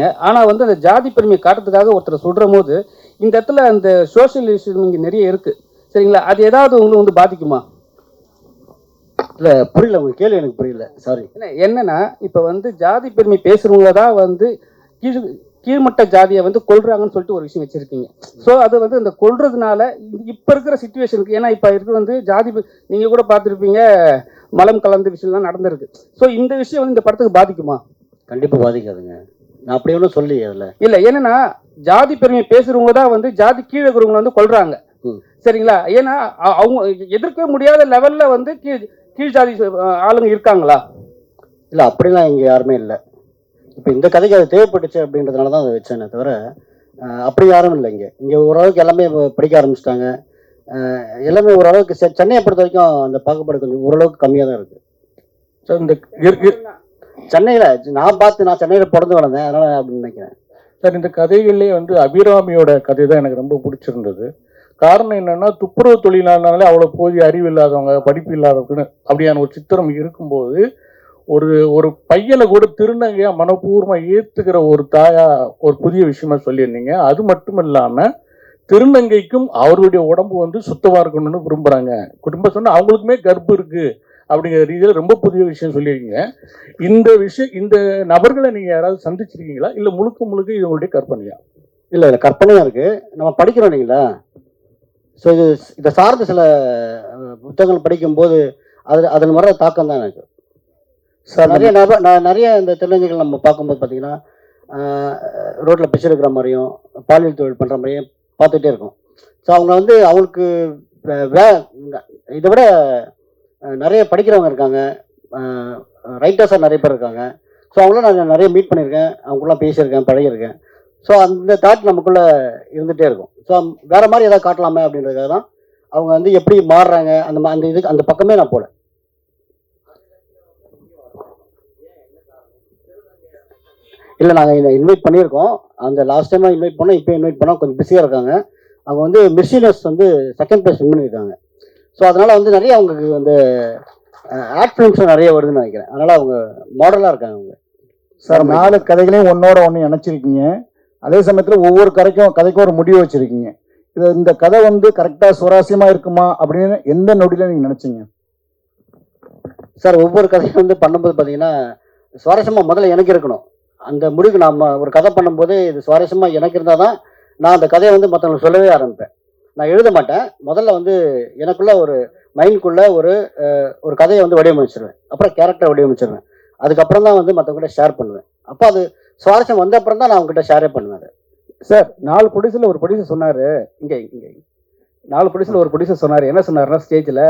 சொல்றீங்க. ஆனா வந்து அந்த ஜாதி பெருமையை காட்டுறதுக்காக ஒருத்தர் சொல்ற போது இந்த இடத்துல அந்த சோஷியல் இஷ்யூ இங்க நிறைய இருக்கு. சரிங்களா? அது ஏதாவது உங்களுக்கு வந்து பாதிக்குமா? இல்ல புரியல. உங்க கேள்வி எனக்கு புரியல. சாரி என்ன என்னன்னா இப்ப வந்து ஜாதி பெருமை பேசுறவங்க தான் வந்து கீழ் கீழ்மட்ட ஜாதியை வந்து கொல்றாங்கன்னு சொல்லிட்டு ஒரு விஷயம் வச்சிருக்கீங்க. ஸோ அது வந்து இந்த கொல்றதுனால இ- இப்ப இருக்கிற சுச்சுவேஷனுக்கு ஏன்னா இப்ப இருக்கு வந்து ஜாதி பெ- நீங்க கூட பார்த்துருப்பீங்க மலம் கலந்த விஷயம்லாம் நடந்திருக்கு. ஸோ இந்த விஷயம் வந்து இந்த படத்துக்கு பாதிக்குமா? கண்டிப்பா பாதிக்காதுங்க. அப்படி ஒன்றும் சொல்லி அதுல. இல்ல என்னன்னா ஜாதி பெருமை பேசுறவங்க தான் வந்து ஜாதி கீழே இருக்கிறவங்க வந்து கொல்றாங்க. ம். சரிங்களா? ஏன்னா அவங்க எதிர்க்கவே முடியாத லெவல்ல வந்து கீழ் கீழ் ஜாதி ஆளுங்க இருக்காங்களா? இல்ல அப்படிலாம் இங்க யாருமே இல்லை. இப்போ இந்த கதைக்கு அது தேவைப்பட்டுச்சு அப்படின்றதுனால தான் அதை வச்சேனே தவிர அப்படி யாரும் இல்லை இங்க. இங்க ஓரளவுக்கு எல்லாமே படிக்க ஆரம்பிச்சிட்டாங்க. எல்லாமே ஓரளவுக்கு செ- சென்னையை பொறுத்த வரைக்கும் அந்த பாகுபாடு கொஞ்சம் ஓரளவுக்கு கம்மியாக தான் இருக்கு. சார் இந்த சென்னையில நான் பார்த்து நான் சென்னையில பிறந்து வளர்ந்தேன் அதனால அப்படின்னு நினைக்கிறேன். சார் இந்த கதைகள்லேயே வந்து அபிராமியோட கதை தான் எனக்கு ரொம்ப பிடிச்சிருந்தது. காரணம் என்னன்னா துப்புரவு தொழிலாளனாலே அவ்வளோ போதிய அறிவு இல்லாதவங்க படிப்பு இல்லாதவங்கன்னு அப்படியான ஒரு சித்திரம் இருக்கும்போது ஒரு ஒரு பையனை கூட திருநங்கையாக மனப்பூர்வமாக ஏற்றுக்கிற ஒரு தாயா ஒரு புதிய விஷயமா சொல்லியிருந்தீங்க. அது மட்டும் இல்லாமல் திருநங்கைக்கும் அவருடைய உடம்பு வந்து சுத்தமாக இருக்கணும்னு விரும்புறாங்க. குடும்ப சொன்னால் அவங்களுக்குமே கர்ப்பம் இருக்குது அப்படிங்கிற ரீதியில ரொம்ப புதிய விஷயம் சொல்லியிருக்கீங்க. இந்த விஷயம் இந்த நபர்களை நீங்க யாராவது சந்திச்சிருக்கீங்களா? இல்ல முழுக்க முழுக்க இது உங்களுடைய கற்பனையா? இல்ல இல்ல கற்பனையா இருக்கு. நம்ம படிக்கிறோம் இல்லைங்களா ஸோ இது இதை சார்ந்த சில புத்தகங்கள் படிக்கும்போது அது அதன் வர தாக்கம் தான் எனக்கு. சார் நிறைய நப- ந- நிறைய இந்த திருநங்கைகள் நம்ம பார்க்கும்போது பார்த்தீங்கன்னா ரோட்டில் பிச்சை எடுக்கிற மாதிரியும் பாலியல் தொழில் பண்ணுற மாதிரியும் பார்த்துட்டே இருக்கோம். ஸோ அவங்க வந்து அவங்களுக்கு வே- இதை விட நிறைய படிக்கிறவங்க இருக்காங்க. ரைட்டர்ஸாக நிறைய பேர் இருக்காங்க. ஸோ அவங்களாம் நான் நிறைய மீட் பண்ணியிருக்கேன். அவங்களாம் பேசியிருக்கேன் பழகியிருக்கேன். ஸோ அந்த தாட் நமக்குள்ளே இருந்துகிட்டே இருக்கும். ஸோ வேறு மாதிரி எதாவது காட்டலாமே அப்படின்றதுக்காக தான் அவங்க வந்து எப்படி மாறுறாங்க அந்த அந்த இதுக்கு அந்த பக்கமே நான் போல. இல்லை நாங்கள் இன்வைட் பண்ணியிருக்கோம். அந்த லாஸ்ட் டைமாக இன்வைட் பண்ணோம் இப்போ இன்வைட் பண்ணோம். கொஞ்சம் பிஸியாக இருக்காங்க. அவங்க வந்து மிஸ்ஸினஸ் வந்து செகண்ட் ப்ளேஸ் வின் பண்ணியிருக்காங்க. ஸோ அதனால் வந்து நிறைய அவங்களுக்கு வந்து ஆட் ஃபிலிம்ஸ் நிறைய வருதுன்னு நினைக்கிறேன். அதனால் அவங்க மாடலாக இருக்காங்க அவங்க. சார் நாலு கதைகளையும் ஒன்னோட ஒன்று இணைச்சிருக்கீங்க. அதே சமயத்தில் ஒவ்வொரு கதைக்கும் கதைக்கும் ஒரு முடிவு வச்சிருக்கீங்க. இது இந்த கதை வந்து கரெக்டாக சுவாரஸ்யமாக இருக்குமா அப்படின்னு எந்த நொடியில் நீங்கள் நினச்சிங்க? சார் ஒவ்வொரு கதையும் வந்து பண்ணும்போது பார்த்தீங்கன்னா சுவாரஸ்யமாக முதல்ல எனக்கு இருக்கணும். அந்த முடிவுக்கு நாம் ஒரு கதை பண்ணும்போது இது சுவாரஸ்யமாக எனக்கு இருந்தால் தான் நான் அந்த கதையை வந்து மற்றவங்களுக்கு சொல்லவே ஆரம்பிப்பேன். நான் எழுத மாட்டேன். முதல்ல வந்து எனக்குள்ள ஒரு மைண்ட்குள்ள ஒரு ஒரு கதையை வந்து வடிவமைச்சிருவேன். அப்புறம் கேரக்டரை வடிவமைச்சிருவேன். அதுக்கப்புறம் தான் வந்து மற்றவங்ககிட்ட ஷேர் பண்ணுவேன். அப்போ அது சுவாரஸ்யம் வந்த அப்புறம் தான் நான் அவங்ககிட்ட ஷேரே பண்ணுவேன் சார் நாலு ப்ரொடியூசர்ல ஒரு ப்ரொடியூசர் சொன்னாரு. இங்கே இங்கே நாலு ப்ரொடியூசர்ல ஒரு ப்ரொடியூசர் சொன்னார். என்ன சொன்னார்னா ஸ்டேஜில்